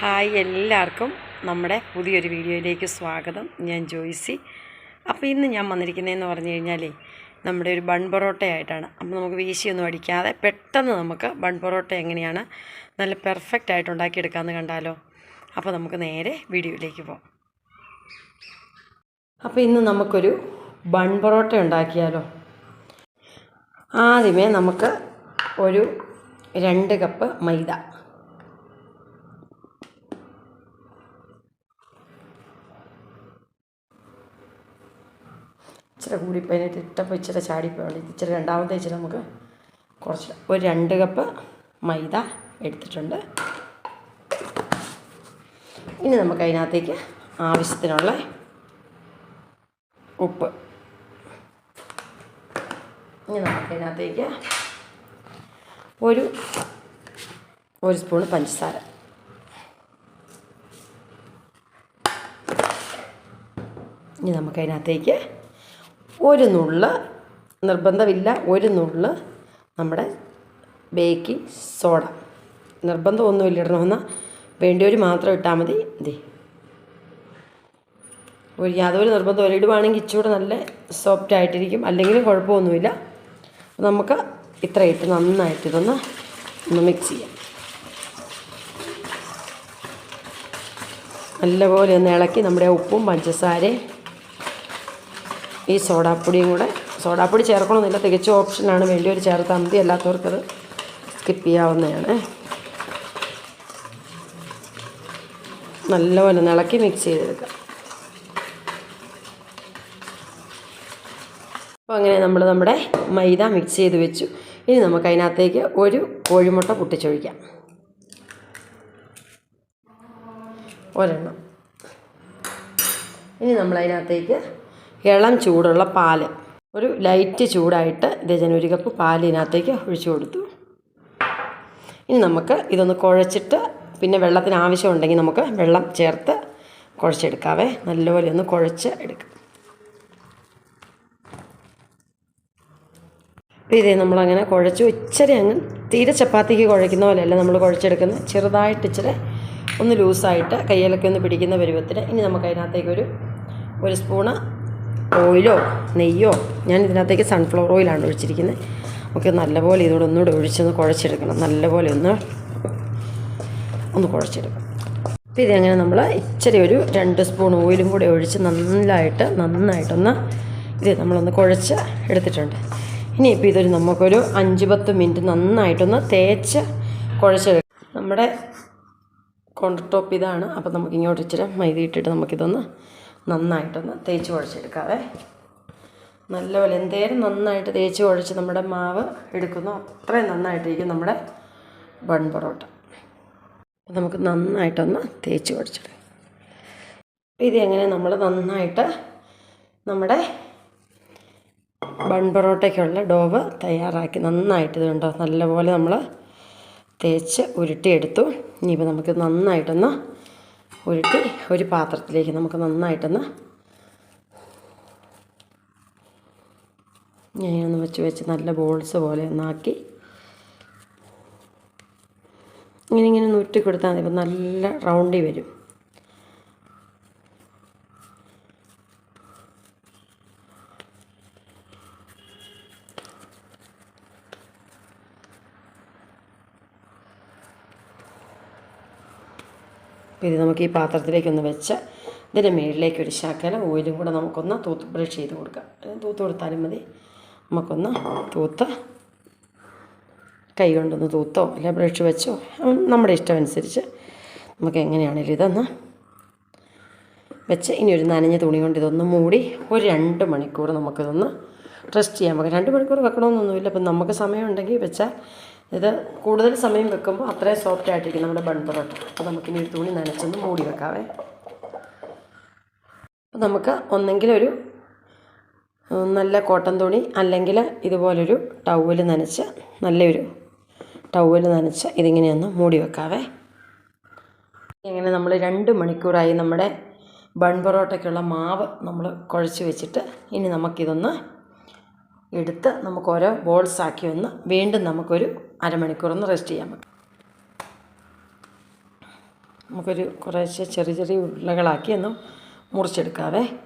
Hi എല്ലാവർക്കും നമ്മുടെ പുതിയൊരു വീഡിയോയിലേക്ക് സ്വാഗതം. ഞാൻ ജോയ്സി. അപ്പോൾ ഇന്ന് ഞാൻ വന്നിരിക്കുന്നതെന്ന് പറഞ്ഞു കഴിഞ്ഞാലേ നമ്മുടെ ഒരു ബൺ പൊറോട്ടയായിട്ടാണ്. അപ്പോൾ നമുക്ക് വീശിയൊന്നും അടിക്കാതെ പെട്ടെന്ന് നമുക്ക് ബൺ പൊറോട്ട എങ്ങനെയാണ് നല്ല പെർഫെക്റ്റ് ആയിട്ട് ഉണ്ടാക്കിയെടുക്കാമെന്ന് കണ്ടാലോ? അപ്പോൾ നമുക്ക് നേരെ വീഡിയോയിലേക്ക് പോകാം. അപ്പോൾ ഇന്ന് നമുക്കൊരു ബൺ പൊറോട്ട ഉണ്ടാക്കിയാലോ? ആദ്യമേ നമുക്ക് ഒരു രണ്ട് കപ്പ് മൈദ. ഇച്ചിരി കൂടി അതിനകത്ത് ഇട്ടപ്പോൾ ഇച്ചിരി ചാടിപ്പോയി. ഇച്ചിരി രണ്ടാമത്തെ ഇച്ചിരി നമുക്ക് കുറച്ച് ഒരു രണ്ട് കപ്പ് മൈദ എടുത്തിട്ടുണ്ട്. ഇനി നമുക്ക് അതിനകത്തേക്ക് ആവശ്യത്തിനുള്ള ഉപ്പ്. ഇനി നമുക്ക് അതിനകത്തേക്ക് ഒരു ഒരു സ്പൂണ് പഞ്ചസാര. ഇനി നമുക്ക് അതിനകത്തേക്ക് ഒരു നുള്ള് നിർബന്ധമില്ല ഒരു നുള്ള് നമ്മുടെ ബേക്കിംഗ് സോഡ നിർബന്ധമൊന്നുമില്ല ഇടണമെന്ന് വേണ്ടിയവർ മാത്രം ഇട്ടാൽ മതി. ഇതേ ഒരു യാതൊരു നിർബന്ധമില്ല ഇടുവാണെങ്കിൽ ഇച്ചിരി നല്ല സോഫ്റ്റ് ആയിട്ടിരിക്കും. അല്ലെങ്കിൽ കുഴപ്പമൊന്നുമില്ല. നമുക്ക് ഇത്ര ഇട്ട് നന്നായിട്ട് ഇതൊന്ന് ഒന്ന് മിക്സ് ചെയ്യാം. നല്ലപോലെ ഒന്ന് ഇളക്കി നമ്മുടെ ഉപ്പും പഞ്ചസാരയും ഈ സോഡാപ്പൊടിയും കൂടെ. സോഡാപ്പൊടി ചേർക്കണമെന്നില്ല തികച്ചും ഓപ്ഷനാണ് വലിയൊരു ചേർത്താൽ മതി അല്ലാത്തവർക്കത് സ്കിപ്പ് ചെയ്യാവുന്നതാണ്. നല്ലപോലെ ഇളക്കി മിക്സ് ചെയ്തെടുക്കാം. അപ്പോൾ അങ്ങനെ നമ്മൾ നമ്മുടെ മൈദ മിക്സ് ചെയ്ത് വെച്ചു. ഇനി നമുക്ക് അതിനകത്തേക്ക് ഒരു കോഴിമുട്ട പൊട്ടിച്ചൊഴിക്കാം. ഒരെണ്ണം. ഇനി നമ്മൾ അതിനകത്തേക്ക് ഇളം ചൂടുള്ള പാൽ ഒരു ലൈറ്റ് ചൂടായിട്ട് ഇതേജന ഒരു കപ്പ് പാൽ ഇതിനകത്തേക്ക് ഒഴിച്ചു കൊടുത്തു. ഇനി നമുക്ക് ഇതൊന്ന് കുഴച്ചിട്ട് പിന്നെ വെള്ളത്തിന് ആവശ്യമുണ്ടെങ്കിൽ നമുക്ക് വെള്ളം ചേർത്ത് കുഴച്ചെടുക്കാവേ. നല്ലപോലെ ഒന്ന് കുഴച്ച് എടുക്കാം. അപ്പോൾ ഇതേ നമ്മളങ്ങനെ കുഴച്ചു. ഇച്ചിരി അങ്ങ് തീരെ ചപ്പാത്തിക്ക് കുഴയ്ക്കുന്ന പോലെയല്ല നമ്മൾ കുഴച്ചെടുക്കുന്നത്. ചെറുതായിട്ട് ഇച്ചിരി ഒന്ന് ലൂസായിട്ട് കയ്യിലൊക്കെ ഒന്ന് പിടിക്കുന്ന പരുവത്തിന് ഇനി നമുക്ക് അതിനകത്തേക്ക് ഒരു ഒരു സ്പൂണ് ഓയിലോ നെയ്യോ ഞാൻ ഇതിനകത്തേക്ക് സൺഫ്ലവർ ഓയിലാണ് ഒഴിച്ചിരിക്കുന്നത് നമുക്ക് നല്ലപോലെ ഇതോടെ ഒന്നുകൂടെ ഒഴിച്ചൊന്ന് കുഴച്ചെടുക്കണം. നല്ലപോലെ ഒന്ന് ഒന്ന് കുഴച്ചെടുക്കണം. അപ്പോൾ ഇതങ്ങനെ നമ്മൾ ഇച്ചിരി ഒരു രണ്ട് സ്പൂൺ ഓയിലും കൂടി ഒഴിച്ച് നന്നായിട്ട് നന്നായിട്ടൊന്ന് ഇത് നമ്മളൊന്ന് കുഴച്ച് എടുത്തിട്ടുണ്ട്. ഇനിയിപ്പോൾ ഇതൊരു നമുക്കൊരു അഞ്ച് പത്ത് മിനിറ്റ് നന്നായിട്ടൊന്ന് തേച്ച് കുഴച്ചെടുക്കാം നമ്മുടെ കൗണ്ടർ ടോപ്പ് ഇതാണ്. അപ്പോൾ നമുക്ക് ഇങ്ങോട്ട് ഇച്ചിരി മൈദ ഇട്ടിട്ട് നമുക്കിതൊന്ന് നന്നായിട്ടൊന്ന് തേച്ച് കുഴച്ചെടുക്കാവേ. നല്ലപോലെ എന്തേലും നന്നായിട്ട് തേച്ച് കുഴച്ച് നമ്മുടെ മാവ് എടുക്കുന്നു. അത്രയും നന്നായിട്ടിരിക്കും നമ്മുടെ ബൺ പൊറോട്ട. നമുക്ക് നന്നായിട്ടൊന്ന് തേച്ച് കുഴച്ചെടുക്കാം ഇത് എങ്ങനെ നമ്മൾ നന്നായിട്ട് നമ്മുടെ ബൺ പൊറോട്ടയ്ക്കുള്ള ഡോവ് തയ്യാറാക്കി നന്നായിട്ട് ഇതുണ്ടോ നല്ലപോലെ നമ്മൾ തേച്ച് ഉരുട്ടിയെടുത്തു. ഇനിയിപ്പോൾ നമുക്ക് നന്നായിട്ടൊന്ന് ഉരുട്ടി ഒരു പാത്രത്തിലേക്ക് നമുക്ക് നന്നായിട്ടൊന്ന് ഞാനൊന്ന് വെച്ച് വെച്ച് നല്ല ബോൾസ് പോലെ ഒന്നാക്കി. ഇങ്ങനെ ഇങ്ങനെ ഒന്ന് ഉരുട്ടി കൊടുത്താൽ മതി. നല്ല റൗണ്ടി വരും. അപ്പോൾ ഇത് നമുക്ക് ഈ പാത്രത്തിലേക്കൊന്ന് വെച്ച് ഇതിന്റെ മുകളിലേക്ക് ഒരു ശകലം ഓയിലും കൂടെ നമുക്കൊന്ന് തൂത്ത് ബ്രഷ് ചെയ്ത് കൊടുക്കാം. തൂത്ത് കൊടുത്താലും മതി. നമുക്കൊന്ന് തൂത്ത് കൈ കൊണ്ടൊന്ന് തൂത്തോ അല്ലെ ബ്രഷ് വെച്ചോ. നമ്മുടെ ഇഷ്ടം അനുസരിച്ച് നമുക്ക് എങ്ങനെയാണെങ്കിലും ഇതൊന്ന് വെച്ച് ഇനി ഒരു നനഞ്ഞ തുണി കൊണ്ട് ഇതൊന്ന് മൂടി ഒരു രണ്ട് മണിക്കൂർ നമുക്കിതൊന്ന് റെസ്റ്റ് ചെയ്യാൻ പറ്റും രണ്ട് മണിക്കൂർ വെക്കണമെന്നൊന്നുമില്ല. അപ്പം നമുക്ക് സമയമുണ്ടെങ്കിൽ വെച്ചാൽ ഇത് കൂടുതൽ സമയം വെക്കുമ്പോൾ അത്രയും സോഫ്റ്റ് ആയിട്ടിരിക്കും നമ്മുടെ ബൺ പൊറോട്ട. അപ്പോൾ നമുക്കിനി ഒരു തുണി നനച്ചൊന്ന് മൂടി വെക്കാവേ. അപ്പോൾ നമുക്ക് ഒന്നെങ്കിലൊരു നല്ല കോട്ടൺ തുണി അല്ലെങ്കിൽ ഇതുപോലൊരു ടവൽ നനച്ച് നല്ലൊരു ടവൽ നനച്ച് ഇതിങ്ങനെയൊന്ന് മൂടി വെക്കാവേ. ഇങ്ങനെ നമ്മൾ രണ്ട് മണിക്കൂറായി നമ്മുടെ ബൺ പൊറോട്ടയ്ക്കുള്ള മാവ് നമ്മൾ കുഴച്ച് വെച്ചിട്ട് ഇനി നമുക്കിതൊന്ന് എടുത്ത് നമുക്ക് ഓരോ ബോൾസ് ആക്കി ഒന്ന് വീണ്ടും നമുക്കൊരു അരമണിക്കൂർ ഒന്ന് റെസ്റ്റ് ചെയ്യാൻ പറ്റും. നമുക്കൊരു കുറേശ്ശെ ചെറിയ ചെറിയ ഉരുളകളാക്കി ഒന്ന് മുറിച്ചെടുക്കാവേ.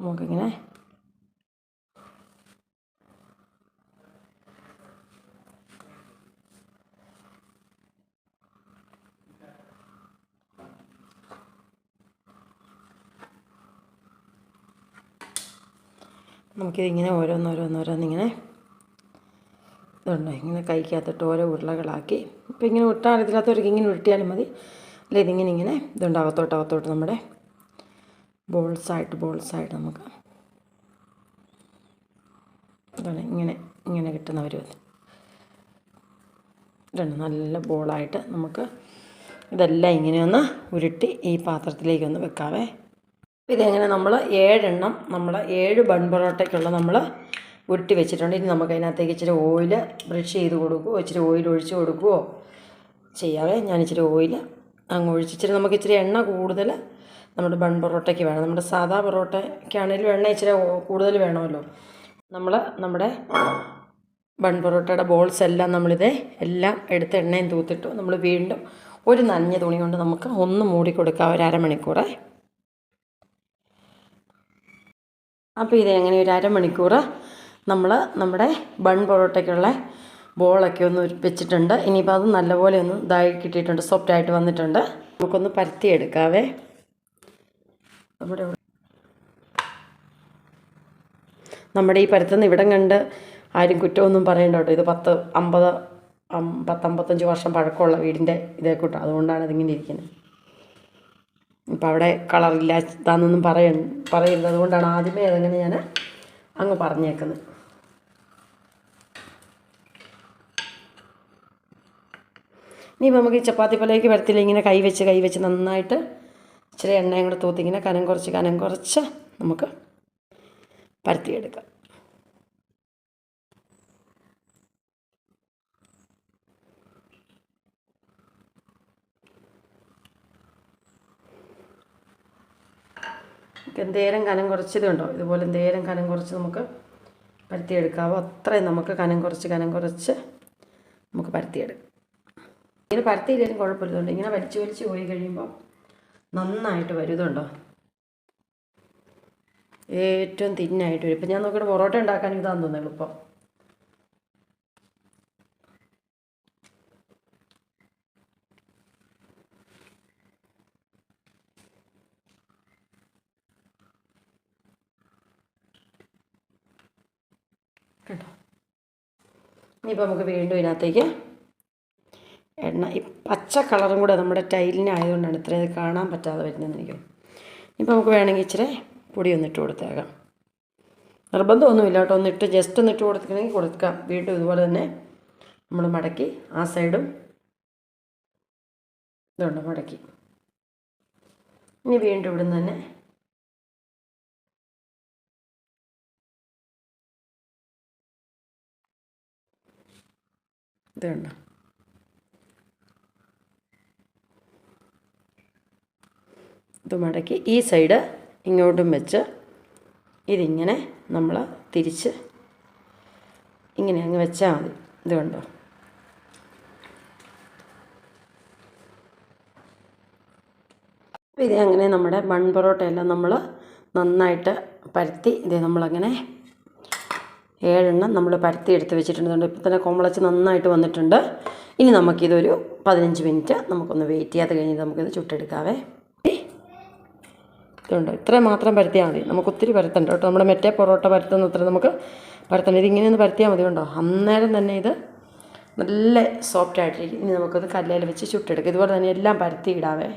നമുക്കിങ്ങനെ നമുക്കിതിങ്ങനെ ഓരോന്നോരോന്നോരോന്നിങ്ങനെ ഇതുണ്ട്? ഇങ്ങനെ കൈക്കകത്തിട്ട് ഓരോ ഉരുളകളാക്കി. ഇപ്പോൾ ഇങ്ങനെ ഉരുട്ടാൻ അറിയത്തില്ലാത്തവർക്ക് ഇങ്ങനെ ഉരുട്ടിയാലും മതി. അല്ല? ഇതിങ്ങനെ ഇങ്ങനെ ഇതുണ്ട് അകത്തോട്ട് അകത്തോട്ട് നമ്മുടെ ബോൾസായിട്ട് ബോൾസായിട്ട് നമുക്ക്. ഇതാണ് ഇങ്ങനെ ഇങ്ങനെ കിട്ടുന്ന ഒരു ഇതുണ്ട് നല്ല ബോളായിട്ട് നമുക്ക് ഇതെല്ലാം ഇങ്ങനെയൊന്ന് ഉരുട്ടി ഈ പാത്രത്തിലേക്കൊന്ന് വെക്കാവേ. ഇതെങ്ങനെ നമ്മൾ ഏഴെണ്ണം നമ്മൾ ഏഴ് ബൺ പൊറോട്ടയ്ക്കുള്ള നമ്മൾ ഉരുട്ടി വെച്ചിട്ടുണ്ട്. ഇനി നമുക്ക് അതിനകത്തേക്ക് ഇച്ചിരി ഓയിൽ ബ്രഷ് ചെയ്ത് കൊടുക്കുകയോ ഇച്ചിരി ഓയിൽ ഒഴിച്ച് കൊടുക്കുകയോ ചെയ്യാവേ. ഞാൻ ഇച്ചിരി ഓയിൽ അങ്ങ് ഒഴിച്ച് ഇച്ചിരി നമുക്ക് ഇച്ചിരി എണ്ണ കൂടുതൽ നമ്മുടെ ബൺ പൊറോട്ടയ്ക്ക് വേണം. നമ്മുടെ സാധാ പൊറോട്ടയ്ക്കാണെങ്കിലും എണ്ണ ഇച്ചിരി കൂടുതൽ വേണമല്ലോ. നമ്മൾ നമ്മുടെ ബൺ പൊറോട്ടയുടെ ബോൾസ് എല്ലാം നമ്മളിത് എല്ലാം എടുത്ത് എണ്ണയും തൂത്തിട്ടു നമ്മൾ വീണ്ടും ഒരു നനഞ്ഞ തുണി കൊണ്ട് നമുക്ക് ഒന്ന് മൂടി കൊടുക്കാം ഒരു അരമണിക്കൂറേ. അപ്പോൾ ഇത് എങ്ങനെ ഒരു അരമണിക്കൂർ നമ്മൾ നമ്മുടെ ബൺ പൊറോട്ടയ്ക്കുള്ള ബോളൊക്കെ ഒന്ന് വെച്ചിട്ടുണ്ട്. ഇനിയിപ്പോൾ അത് നല്ലപോലെ ഒന്ന് ഇതായി കിട്ടിയിട്ടുണ്ട്. സോഫ്റ്റ് ആയിട്ട് വന്നിട്ടുണ്ട്. നമുക്കൊന്ന് പരത്തിയെടുക്കാവേ. നമ്മുടെ നമ്മുടെ ഈ പരത്തുന്ന ഇവിടം കണ്ട് ആരും കുറ്റമൊന്നും പറയണ്ട കേട്ടോ. ഇത് പത്ത് അമ്പത് പത്തമ്പത്തഞ്ച് വർഷം പഴക്കമുള്ള വീടിന്റെ ഇതേ കൂട്ടോ. അതുകൊണ്ടാണ് ഇതിങ്ങനെ ഇരിക്കുന്നത്. ഇപ്പം അവിടെ കളറില്ല ഇതാണെന്നൊന്നും പറയ പറയരുത്. അതുകൊണ്ടാണ് ആദ്യമേ അതങ്ങനെ ഞാൻ അങ്ങ് പറഞ്ഞേക്കുന്നത്. ഇനിയിപ്പോൾ നമുക്ക് ഈ ചപ്പാത്തി പലയ്ക്ക് വരത്തില്ല. ഇങ്ങനെ കൈ വെച്ച് കൈ വെച്ച് നന്നായിട്ട് ഇച്ചിരി എണ്ണയും കൂടെ തൂത്തി ഇങ്ങനെ കനം കുറച്ച് കനം കുറച്ച് നമുക്ക് പരത്തിയെടുക്കാം. എന്തേരം കനം കുറച്ചത് ഉണ്ടോ ഇതുപോലെ എന്തേരം കനം കുറച്ച് നമുക്ക് പരത്തിയെടുക്കാവോ അത്രയും നമുക്ക് കനം കുറച്ച് കനം കുറച്ച് നമുക്ക് പരത്തിയെടുക്കാം. ഇങ്ങനെ പരത്തിയില്ലെങ്കിലും കുഴപ്പമില്ല ഇങ്ങനെ വലിച്ചു വലിച്ച് പോയി കഴിയുമ്പോൾ നന്നായിട്ട് വരുതുണ്ടോ ഏറ്റവും തിന്നായിട്ട് വരും. ഇപ്പം ഞാൻ നോക്കിയിട്ട് പൊറോട്ട ഉണ്ടാക്കാൻ ഇതാന്ന് തോന്നുന്നു എളുപ്പം കണ്ടോ? ഇനിയിപ്പോൾ നമുക്ക് വീണ്ടും ഇതിനകത്തേക്ക് എണ്ണ ഈ പച്ച കളറും കൂടെ നമ്മുടെ ടൈലിന് ആയതുകൊണ്ടാണ് ഇത്രയും ഇത് കാണാൻ പറ്റാതെ വരുന്നതെന്ന് എനിക്ക് ഇപ്പം നമുക്ക് വേണമെങ്കിൽ ഇച്ചിരി പൊടി ഒന്നിട്ട് കൊടുത്തേക്കാം. നിർബന്ധമൊന്നുമില്ല കേട്ടോ. ഒന്നിട്ട് ജസ്റ്റ് ഒന്നിട്ട് കൊടുത്തിട്ടുണ്ടെങ്കിൽ കൊടുക്കാം. വീണ്ടും ഇതുപോലെ തന്നെ നമ്മൾ മടക്കി ആ സൈഡും ഇതുണ്ട് മടക്കി. ഇനി വീണ്ടും ഇവിടുന്ന് തന്നെ ഇത് ഇത് മടക്കി ഈ സൈഡ് ഇങ്ങോട്ടും വെച്ച് ഇതിങ്ങനെ നമ്മൾ തിരിച്ച് ഇങ്ങനെ അങ്ങ് വെച്ചാൽ മതി. ഇത് കണ്ടോ? ഇത് അങ്ങനെ നമ്മുടെ ബൺ പൊറോട്ടയെല്ലാം നമ്മൾ നന്നായിട്ട് പരത്തി ഇത് നമ്മളങ്ങനെ ഏഴെണ്ണം നമ്മൾ പരത്തി എടുത്ത് വെച്ചിട്ടുണ്ട്. ഇപ്പം തന്നെ കോമ്പളച്ച് നന്നായിട്ട് വന്നിട്ടുണ്ട്. ഇനി നമുക്കിതൊരു പതിനഞ്ച് മിനിറ്റ് നമുക്കൊന്ന് വെയിറ്റ് ചെയ്യാതെ കഴിഞ്ഞ് നമുക്കിത് ചുട്ടെടുക്കാവേ. ഇതുണ്ട്. ഇത്രയും മാത്രം പരത്തിയാൽ മതി. നമുക്ക് ഒത്തിരി പരത്തണ്ട കേട്ടോ. നമ്മുടെ മെറ്റേ പൊറോട്ട പരത്തുന്ന അത്ര നമുക്ക് പരത്തണ്ട. ഇത് ഇങ്ങനെ ഒന്ന് പരത്തിയാൽ മതി കേട്ടോ അന്നേരം തന്നെ ഇത് നല്ല സോഫ്റ്റ് ആയിട്ടിരിക്കും. ഇനി നമുക്കത് കല്ലേൽ വെച്ച് ചുട്ടെടുക്കാം. ഇതുപോലെ തന്നെ എല്ലാം പരത്തി ഇടാവേ.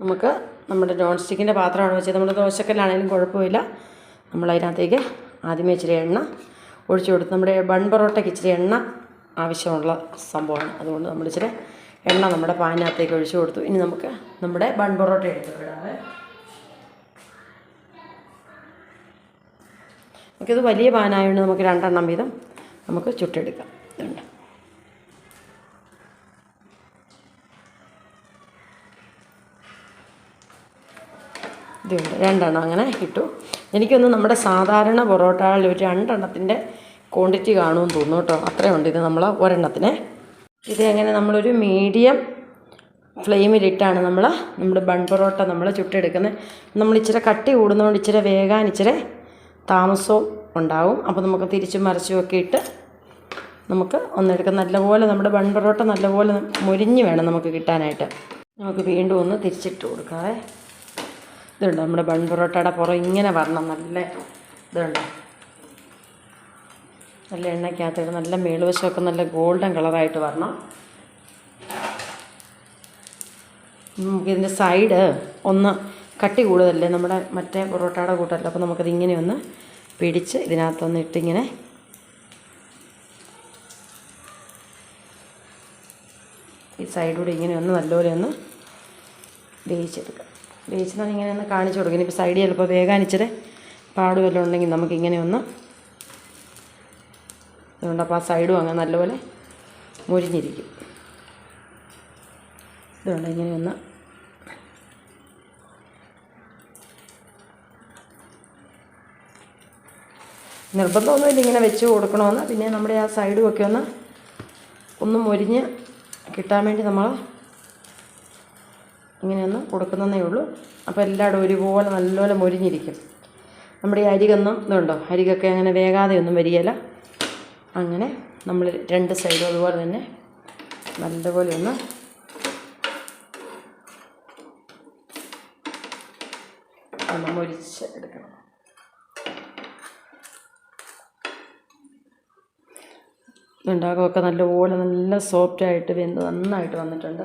നമുക്ക് നമ്മുടെ നോൺ സ്റ്റിക്കിന്റെ പാത്രമാണ് വെച്ചത്. നമ്മുടെ ദോശക്കല്ലാണെങ്കിലും കുഴപ്പമില്ല. നമ്മൾ അതിനകത്തേക്ക് ആദ്യമേ ഇച്ചിരി എണ്ണ ഒഴിച്ചു കൊടുത്ത് നമ്മുടെ ബൺ പൊറോട്ടയ്ക്ക് ഇച്ചിരി എണ്ണ ആവശ്യമുള്ള സംഭവമാണ്. അതുകൊണ്ട് നമ്മൾ ഇച്ചിരി എണ്ണ നമ്മുടെ പാനിനകത്തേക്ക് ഒഴിച്ചു കൊടുത്തു. ഇനി നമുക്ക് നമ്മുടെ ബൺ പൊറോട്ട എടുത്ത് വിടാവേ നമുക്കിത് വലിയ പാനായതുകൊണ്ട് നമുക്ക് രണ്ടെണ്ണം വീതം നമുക്ക് ചുട്ടെടുക്കാം. ഇതുണ്ട്. ഇതുണ്ട്. രണ്ടെണ്ണം അങ്ങനെ ഇട്ടു. എനിക്കൊന്ന് നമ്മുടെ സാധാരണ പൊറോട്ടകളിൽ ഒരു രണ്ടെണ്ണത്തിന്റെ ക്വാണ്ടിറ്റി കാണുമെന്ന് തോന്നുന്നു കേട്ടോ. അത്രയും ഉണ്ട് ഇത് നമ്മൾ ഒരെണ്ണത്തിന്. ഇത് എങ്ങനെ നമ്മളൊരു മീഡിയം ഫ്ലെയിമിലിട്ടാണ് നമ്മൾ നമ്മുടെ ബൺ പൊറോട്ട നമ്മൾ ചുട്ടെടുക്കുന്നത്. നമ്മൾ ഇച്ചിരി കട്ടി കൂടുന്നതുകൊണ്ട് ഇച്ചിരി വേകാൻ ഇച്ചിരി താമസവും ഉണ്ടാവും. അപ്പോൾ നമുക്ക് തിരിച്ചും മറിച്ചും ഒക്കെ ഇട്ട് നമുക്ക് ഒന്നെടുക്കാം. നല്ലപോലെ നമ്മുടെ ബൺ പൊറോട്ട നല്ലപോലെ മുരിഞ്ഞ് വേണം നമുക്ക് കിട്ടാനായിട്ട്. നമുക്ക് വീണ്ടും ഒന്ന് തിരിച്ചിട്ട് കൊടുക്കാവേ. ഇതുണ്ട്? നമ്മുടെ ബൺ പൊറോട്ടയുടെ പുറം ഇങ്ങനെ വരണം. നല്ല ഇതുണ്ട്? നല്ല എണ്ണയ്ക്കകത്തിട്ട് നല്ല മേളുവശമൊക്കെ നല്ല ഗോൾഡൻ കളറായിട്ട് വരണം. നമുക്കിതിന്റെ സൈഡ് ഒന്ന് കട്ടി കൂടുതലല്ലേ നമ്മുടെ മറ്റേ പൊറോട്ടയുടെ കൂട്ടല്ല? അപ്പോൾ നമുക്കത് ഇങ്ങനെ ഒന്ന് പിടിച്ച് ഇതിനകത്തൊന്ന് ഇട്ടിങ്ങനെ ഈ സൈഡിലൂടെ ഇങ്ങനെ ഒന്ന് നല്ലപോലെ ഒന്ന് വേവിച്ചെടുക്കാം. നമ്മൾ ഇങ്ങനെ ഒന്ന് കാണിച്ചു കൊടുക്കും. ഇനിയിപ്പോൾ സൈഡിൽ ചിലപ്പോൾ വേഗം ഇച്ചിരി പാട് ഉണ്ടെങ്കിൽ നമുക്കിങ്ങനെ ഒന്ന് അതുകൊണ്ട് അപ്പോൾ ആ സൈഡും അങ്ങനെ നല്ലപോലെ മുരിഞ്ഞിരിക്കും. ഇതുകൊണ്ട് ഇങ്ങനെ ഒന്ന് നിർബന്ധമൊന്നുമില്ല ഇങ്ങനെ വെച്ച് കൊടുക്കണമെന്ന്. പിന്നെ നമ്മുടെ ആ സൈഡും ഒക്കെ ഒന്ന് ഒന്ന് മൊരിഞ്ഞ് കിട്ടാൻ വേണ്ടി നമ്മൾ ഇങ്ങനെയൊന്ന് കൊടുക്കുന്നതേ ഉള്ളൂ. അപ്പോൾ എല്ലായിടും ഒരുപോലെ നല്ലപോലെ മൊരിഞ്ഞിരിക്കും. നമ്മുടെ ഈ അരികൊന്നും ഇതുണ്ടോ? അരികൊക്കെ അങ്ങനെ വേഗാതെ ഒന്നും വരികയില്ല. അങ്ങനെ നമ്മൾ രണ്ട് സൈഡും അതുപോലെ തന്നെ നല്ലപോലെ ഒന്ന് ഒന്ന് മൊരിച്ച് എടുക്കണം. ഉണ്ടാകുമൊക്കെ നല്ലപോലെ നല്ല സോഫ്റ്റായിട്ട് വെന്ത് നന്നായിട്ട് വന്നിട്ടുണ്ട്.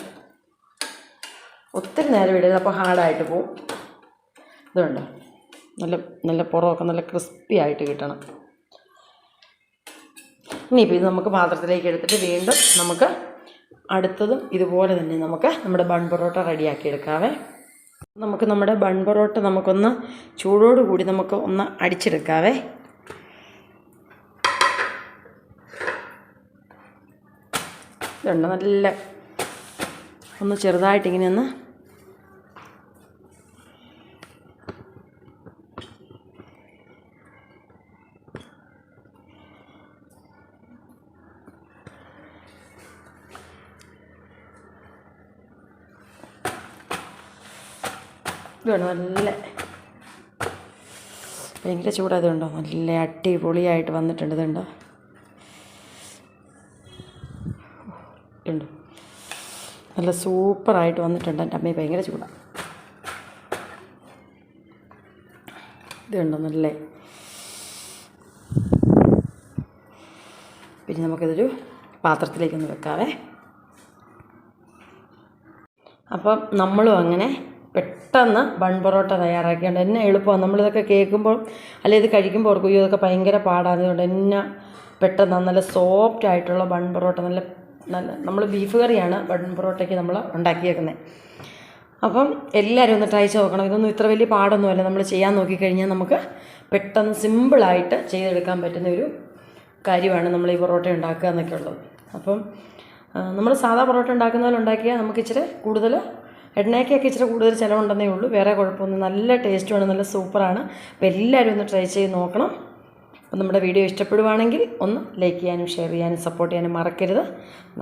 ഒത്തിരി നേരം ഇടരുത് അപ്പോൾ ഹാർഡായിട്ട് പോവും. ഇതുണ്ട്? നല്ല നല്ല പുറമൊക്കെ നല്ല ക്രിസ്പി ആയിട്ട് കിട്ടണം. ഇനിയിപ്പോൾ ഇത് നമുക്ക് പാത്രത്തിലേക്ക് എടുത്തിട്ട് വീണ്ടും നമുക്ക് അടുത്തതും ഇതുപോലെ തന്നെ നമുക്ക് നമ്മുടെ ബൺ പൊറോട്ട റെഡിയാക്കി എടുക്കാവേ. നമുക്ക് നമ്മുടെ ബൺ പൊറോട്ട നമുക്കൊന്ന് ചൂടോടുകൂടി നമുക്ക് ഒന്ന് അടിച്ചെടുക്കാവേ. ഇതുണ്ട് നല്ല ഒന്ന് ചെറുതായിട്ട് ഇങ്ങനെ ഒന്ന് ഇതുണ്ട് നല്ല ഭയങ്കര ചൂടായതുണ്ടോ നല്ല അടിപൊളിയായിട്ട് വന്നിട്ടുണ്ട് ഇതുണ്ടോ? നല്ല സൂപ്പറായിട്ട് വന്നിട്ടുണ്ട് എന്റെ അമ്മയെ ഭയങ്കര ചൂടാണ് ഇതുണ്ടോ നല്ല? പിന്നെ നമുക്കിതൊരു പാത്രത്തിലേക്കൊന്ന് വെക്കാവേ. അപ്പം നമ്മളും അങ്ങനെ പെട്ടെന്ന് ബൺ പൊറോട്ട തയ്യാറാക്കിയുണ്ട് എന്നെ എളുപ്പമാണ്. നമ്മളിതൊക്കെ കേൾക്കുമ്പോൾ അല്ലെങ്കിൽ ഇത് കഴിക്കുമ്പോൾ ഓർക്കും "അയ്യോ, ഇതൊക്കെ ഭയങ്കര പാടാണ് അതുകൊണ്ട് എന്നെ പെട്ടെന്ന് നല്ല സോഫ്റ്റ് ആയിട്ടുള്ള ബൺ പൊറോട്ട നല്ല നല്ല നമ്മൾ ബീഫ് കറിയാണ് ബട്ടൺ പൊറോട്ടയ്ക്ക് നമ്മൾ ഉണ്ടാക്കിയേക്കുന്നത് അപ്പം എല്ലാവരും ഒന്ന് ട്രൈ ചെയ്ത് നോക്കണം. ഇതൊന്നും ഇത്ര വലിയ പാടൊന്നുമല്ല. നമ്മൾ ചെയ്യാൻ നോക്കിക്കഴിഞ്ഞാൽ നമുക്ക് പെട്ടെന്ന് സിമ്പിളായിട്ട് ചെയ്തെടുക്കാൻ പറ്റുന്ന ഒരു കാര്യമാണ് നമ്മൾ ഈ പൊറോട്ട ഉണ്ടാക്കുക എന്നൊക്കെ ഉള്ളത്. അപ്പം നമ്മൾ സാധാ പൊറോട്ട ഉണ്ടാക്കുന്ന പോലെ ഉണ്ടാക്കിയാൽ നമുക്ക് ഇച്ചിരി കൂടുതൽ എണ്ണയ്ക്കൊക്കെ ഇച്ചിരി കൂടുതൽ ചിലവുണ്ടെന്നേ ഉള്ളൂ. വേറെ കുഴപ്പമൊന്നും നല്ല ടേസ്റ്റുമാണ് നല്ല സൂപ്പറാണ് അപ്പോൾ എല്ലാവരും ഒന്ന് ട്രൈ ചെയ്ത് നോക്കണം. അപ്പോൾ നമ്മുടെ വീഡിയോ ഇഷ്ടപ്പെടുവാണെങ്കിൽ ഒന്ന് ലൈക്ക് ചെയ്യാനും ഷെയർ ചെയ്യാനും സപ്പോർട്ട് ചെയ്യാനും മറക്കരുത്.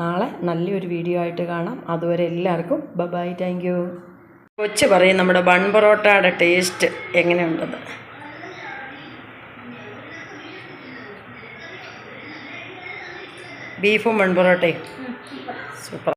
നാളെ നല്ലൊരു വീഡിയോ ആയിട്ട് കാണാം. അതുവരെ എല്ലാവർക്കും ബബായ് താങ്ക് യു കൊച്ച് പറയും നമ്മുടെ ബൺ പൊറോട്ടയുടെ ടേസ്റ്റ് എങ്ങനെയുണ്ടെന്ന്. ബീഫും ബൺ പൊറോട്ടയും. സൂപ്പർ